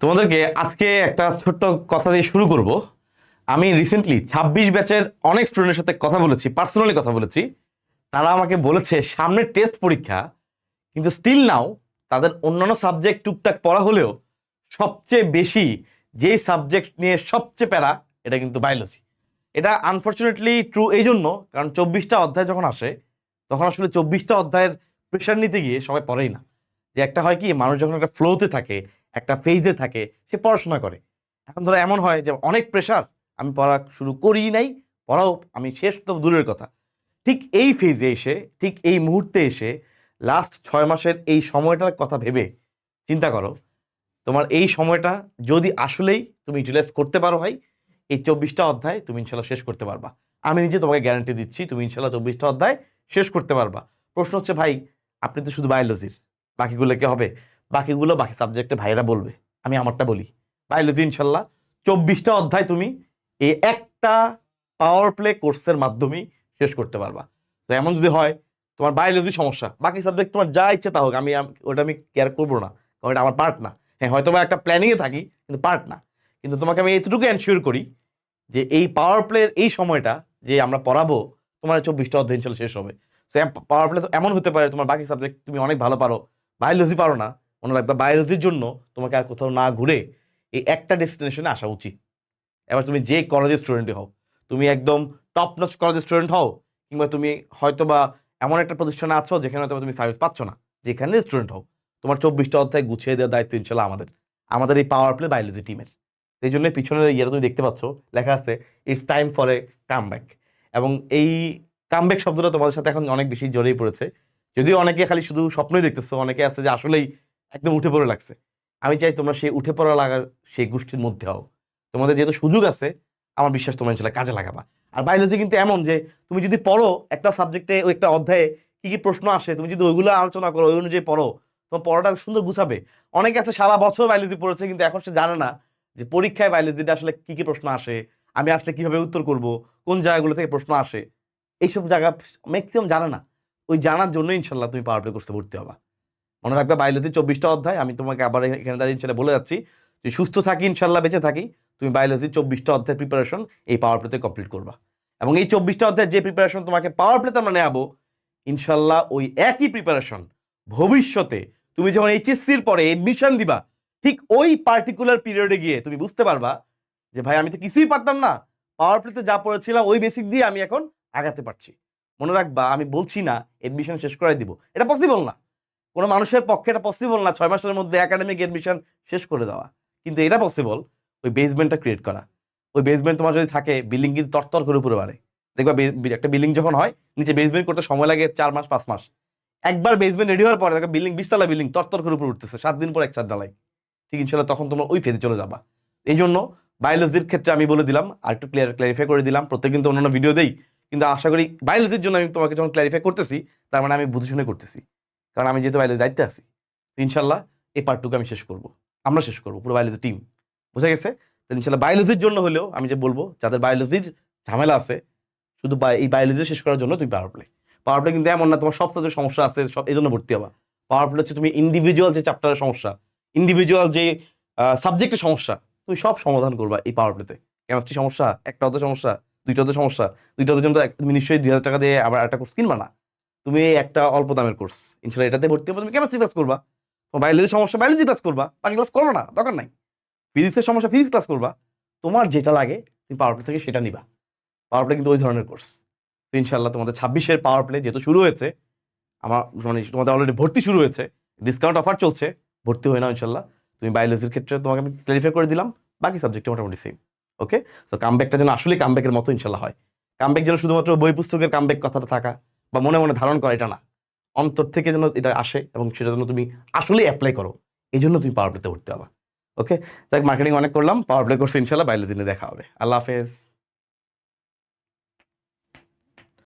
তোমাদেরকে আজকে একটা ছোট্ট কথা দিয়ে শুরু করব। আমি রিসেন্টলি ছাব্বিশ ব্যাচের অনেক স্টুডেন্টের সাথে কথা বলেছি পার্সোনালি কথা বলেছি। তারা আমাকে বলেছে সামনে টেস্ট পরীক্ষা, কিন্তু স্টিল নাও তাদের অন্যান্য সাবজেক্ট টুকটাক পড়া হলেও সবচেয়ে বেশি যেই সাবজেক্ট নিয়ে সবচেয়ে প্যারা, এটা কিন্তু বায়োলজি এটা আনফর্চুনেটলি ট্রু এই জন্য কারণ চব্বিশটা অধ্যায় যখন আসে, তখন আসলে চব্বিশটা অধ্যায়ের প্রেশার নিতে গিয়ে সবাই পড়েই না। যে একটা হয় কি, মানুষ যখন একটা ফ্লোতে থাকে একটা ফেজে থাকে, সে পড়াশোনা করে। এখন ধরো এমন হয় যে অনেক প্রেশার আমি পড়া শুরু করি নাই, পড়াও আমি শেষ তো দূরের কথা। ঠিক এই ফেজে এসে, ঠিক এই মুহূর্তে এসে লাস্ট ছয় মাসের এই সময়টার কথা ভেবে চিন্তা করো, তোমার এই সময়টা যদি আসলেই তুমি ইউটিলাইজ করতে পারো ভাই, এই চব্বিশটা অধ্যায় তুমি ইনশাল্লাহ শেষ করতে পারবা। আমি নিজে তোমাকে গ্যারান্টি দিচ্ছি, তুমি ইনশাল্লাহ চব্বিশটা অধ্যায় শেষ করতে পারবা। প্রশ্ন হচ্ছে ভাই, আপনি তো শুধু বায়োলজির বাকিগুলো কি হবে? বাকিগুলো বাকি সাবজেক্টে ভাইরা বলবে। আমি আমারটা বলি। বায়োলজি ইনশাল্লাহ। চব্বিশটা অধ্যায় তুমি এই একটা পাওয়ার প্লে কোর্সের মাধ্যমেই শেষ করতে পারবা। তো এমন যদি হয়, তোমার বায়োলজি সমস্যা, বাকি সাবজেক্ট তোমার যা ইচ্ছে তা হোক, আমি ওটা আমি কেয়ার করব না, কারণ এটা আমার পার্ট না। হ্যাঁ হয়তো বা একটা প্ল্যানিংয়ে থাকি, কিন্তু পার্ট না। কিন্তু তোমাকে আমি এইটুকু এনশিওর করি যে এই পাওয়ার প্লের এই সময়টা যে আমরা পড়াবো, তোমার চব্বিশটা অধ্যায় শেষ হবে। পাওয়ার প্লে তো এমন হতে পারে, তোমার বাকি সাবজেক্ট তুমি অনেক ভালো পারো। বায়োলজি পারো না মনে রাখবে বায়োলজির জন্য তোমাকে আর কোথাও না ঘুরে এই একটা ডেস্টিনেশনে আসা উচিত। এবার তুমি যে কলেজের স্টুডেন্টই হও, তুমি একদম টপ নচ কলেজের স্টুডেন্ট হও, কিংবা তুমি হয়তো বা এমন একটা প্রতিষ্ঠানে আছো যেখানে হয়তো তুমি সার্ভিস পাচ্ছ না, যেখানে স্টুডেন্ট হও, তোমার চব্বিশটা অধ্যায় গুছিয়ে দেওয়ার দায়িত্ব ইনশাল্লাহ আমাদের আমাদের এই পাওয়ার প্লে বায়োলজি টিমের এই জন্য পিছনের ইয়েটা তুমি দেখতে পাচ্ছ, লেখা আছে it's time for a comeback এবং এই কামব্যাক শব্দটা তোমাদের সাথে এখন অনেক বেশি জড়িয়ে পড়েছে। যদিও অনেকে খালি শুধু স্বপ্নই দেখতেছো, অনেকে আছে যে আসলেই একদম উঠে পড়ে লাগছে। আমি চাই তোমরা সেই উঠে পড়া লাগার সেই গোষ্ঠীর মধ্যে হও। তোমাদের যেহেতু সুযোগ আছে, আমার বিশ্বাস তোমরা ইনশাল্লাহ কাজে লাগাবা। আর বায়োলজি কিন্তু এমন যে, তুমি যদি পড়ো একটা সাবজেক্টে ওই একটা অধ্যায়ে কি কি প্রশ্ন আসে, তুমি যদি ওইগুলো আলোচনা করো, ওই অনুযায়ী পড়ো, তোমার পড়াটা সুন্দর গুছাবে। অনেকে আছে সারা বছর বায়োলজি পড়েছে, কিন্তু এখন সে জানে না যে পরীক্ষায় বায়োলজিটা আসলে কি কি প্রশ্ন আসে, আমি আসলে কীভাবে উত্তর করব, কোন জায়গাগুলো থেকে প্রশ্ন আসে, এইসব জায়গা ম্যাক্সিমাম জানে না। ওই জানার জন্য ইনশাল্লাহ তুমি পাওয়ার প্লে কোর্সে ভর্তি হবা। মনে রাখবে বায়োলজি চব্বিশটা অধ্যায়, আমি তোমাকে আবার এখানে দাঁড়িয়ে বলে যাচ্ছি। যে সুস্থ থাকি, ইনশাল্লাহ বেঁচে থাকি, তুমি বায়োলজির চব্বিশটা অধ্যায়ের প্রিপারেশন এই পাওয়ার প্লেতে কমপ্লিট করবা। এবং এই চব্বিশটা অধ্যায়ের যে প্রিপারেশন তোমাকে পাওয়ার প্লেতে আমরা নেওয়াবো ইনশাল্লাহ ওই একই প্রিপারেশন ভবিষ্যতে তুমি যখন এইচএসসির পরে এডমিশন দিবা, ঠিক ওই পার্টিকুলার পিরিয়ডে গিয়ে তুমি বুঝতে পারবা যে, ভাই, আমি তো কিছুই পারতাম না। পাওয়ার প্লেতে যা পড়েছিলাম, ওই বেসিক দিয়ে আমি এখন আগাতে পারছি। মনে রাখবা, আমি বলছি না এডমিশন শেষ করে দিব। এটা পসিবল না। কোনো মানুষের পক্ষে এটা পসিবল না ছয় মাসের মধ্যে একাডেমিক এডমিশন শেষ করে দেওয়া। কিন্তু এটা পসিবল ওই বেসমেন্টটা ক্রিয়েট করা। ওই বেসমেন্ট তোমার যদি থাকে বিল্ডিং কিন্তু তরতর করে উপরে বাড়ে। দেখবা একটা বিল্ডিং যখন হয়, নিচে বেসমেন্ট করতে সময় লাগে চার মাস, পাঁচ মাস। একবার বেসমেন্ট রেডি হওয়ার পরে দেখো বিল্ডিং বিশতলা বিল্ডিং তরতর করে উপরে উঠতেছে, সাত দিন পর এক চার ডালাই ঠিক ইনশাল্লাহ তখন তোমার ওই ফেজে চলে যাবা। এই জন্য বায়োলজির ক্ষেত্রে আমি বলে দিলাম, আর একটু ক্লিয়ার ক্লারিফাই করে দিলাম, প্রত্যেক কিন্তু অন্যান্য ভিডিও দেই, কিন্তু আশা করি বায়োলজির জন্য আমি তোমাকে যখন ক্লারিফাই করতেছি, তার মানে আমি বুঝে শুনে করতেছি। কারণ আমি যেহেতু বায়োলজি দায়িত্বে আছি ইনশাল্লাহ এই পার্টটুকু আমি শেষ করব। আমরা শেষ করব, পুরো বায়োলজি টিম বুঝা গেছে? তো ইনশাল্লাহ বায়োলজির জন্য হলেও আমি যে বলব, যাদের বায়োলজির ঝামেলা আছে, শুধু এই বায়োলজি শেষ করার জন্য তুমি পাওয়ার প্লে পাওয়ার প্লে কিন্তু এমন না, তোমার সব সাবজেক্ট সমস্যা আছে, সব এই জন্য ভর্তি হবা। পাওয়ার প্লে হচ্ছে তুমি ইন্ডিভিজুয়াল যে চ্যাপ্টারের সমস্যা ইন্ডিভিজুয়াল যে সাবজেক্টের সমস্যা, তুমি সব সমাধান করবা এই পাওয়ার প্লেতে কেমিস্ট্রি সমস্যা একটা অত সমস্যা দুইটা অত সমস্যা দুইটা অত জন্য তুমি নিশ্চয়ই দুই হাজার টাকা দিয়ে আবার একটা কোর্স কিনবা না। তুমি একটা অল্প দামের কোর্স ইনশাল্লাহ এটাতে ভর্তি হবে। তুমি কেমিস্ট্রি ক্লাস করবা। তোমার বায়োলজির সমস্যা বায়োলজি ক্লাস করবা। বাকি ক্লাস করো না, দরকার নাই। ফিজিক্সের সমস্যা ফিজিক্স ক্লাস করবা। তোমার যেটা লাগে, তুমি পাওয়ার প্লে থেকে সেটা নিবা। পাওয়ার প্লে কিন্তু ওই ধরনের কোর্স তো ইনশাল্লাহ তোমাদের ছাব্বিশের পাওয়ার প্লে যেহেতু শুরু হয়েছে, আমার মানে তোমাদের অলরেডি ভর্তি শুরু হয়েছে ডিসকাউন্ট অফার চলছে, ভর্তি হয়ে না ইনশাল্লাহ। তুমি বায়োলজির ক্ষেত্রে তোমাকে আমি ক্লারিফাই করে দিলাম, বাকি সাবজেক্টে মোটামুটি সেম ওকে তো কামব্যাকটা যেন আসলে কামব্যাকের মতো ইনশাল্লাহ হয়। কামব্যাক যেন শুধুমাত্র বই পুস্তকের কামব্যাক কথাটা থাকা বা মনে মনে ধারণ করা এটা না। অন্তর থেকে যেন এটা আসে এবং সেটা যেন তুমি আসলেই অ্যাপ্লাই করো এই জন্য তুমি পাওয়ার প্লেতে উঠতে হবে। ওকে তাই মার্কেটিং অনেক করলাম পাওয়ার প্লে করছি ইনশাল্লাহ বাইলে দিনে দেখা হবে। আল্লাহ হাফেজ।